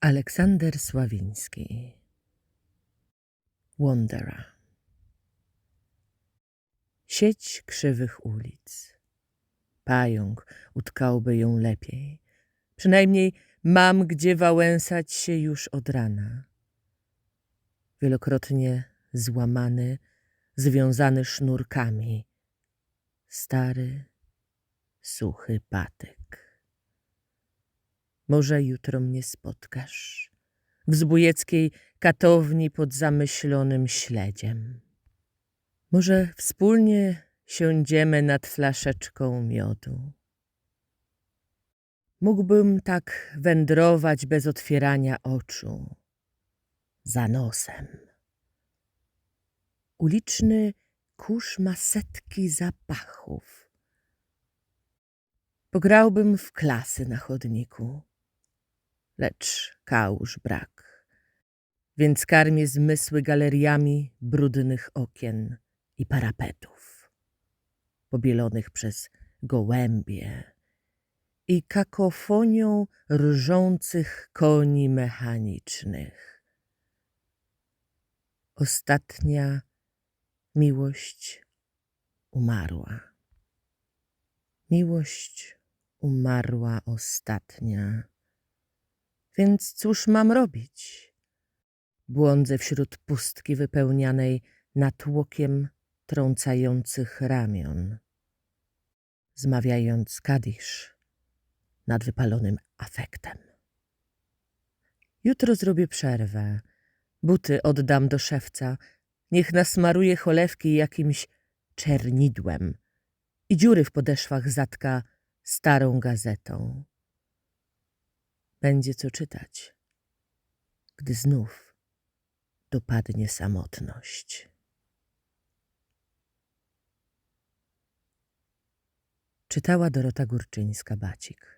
Aleksander Sławiński Wanderer Sieć krzywych ulic. Pająk utkałby ją lepiej. Przynajmniej mam gdzie wałęsać się już od rana. Wielokrotnie złamany, związany sznurkami. Stary, suchy patyk. Może jutro mnie spotkasz w zbójeckiej katowni pod zamyślonym śledziem. Może wspólnie siądziemy nad flaszeczką miodu. Mógłbym tak wędrować bez otwierania oczu, za nosem. Uliczny kurz ma setki zapachów. Pograłbym w klasy na chodniku, lecz kałuż brak, więc karmię zmysły galeriami brudnych okien i parapetów, pobielonych przez gołębie i kakofonią rżących koni mechanicznych. Ostatnia miłość umarła. Miłość umarła ostatnia. Więc cóż mam robić? Błądzę wśród pustki wypełnianej natłokiem trącających ramion, zmawiając kadisz nad wypalonym afektem. Jutro zrobię przerwę. Buty oddam do szewca. Niech nasmaruje cholewki jakimś czernidłem i dziury w podeszwach zatka starą gazetą. Będzie co czytać, gdy znów dopadnie samotność. Czytała Dorota Górczyńska-Bacik.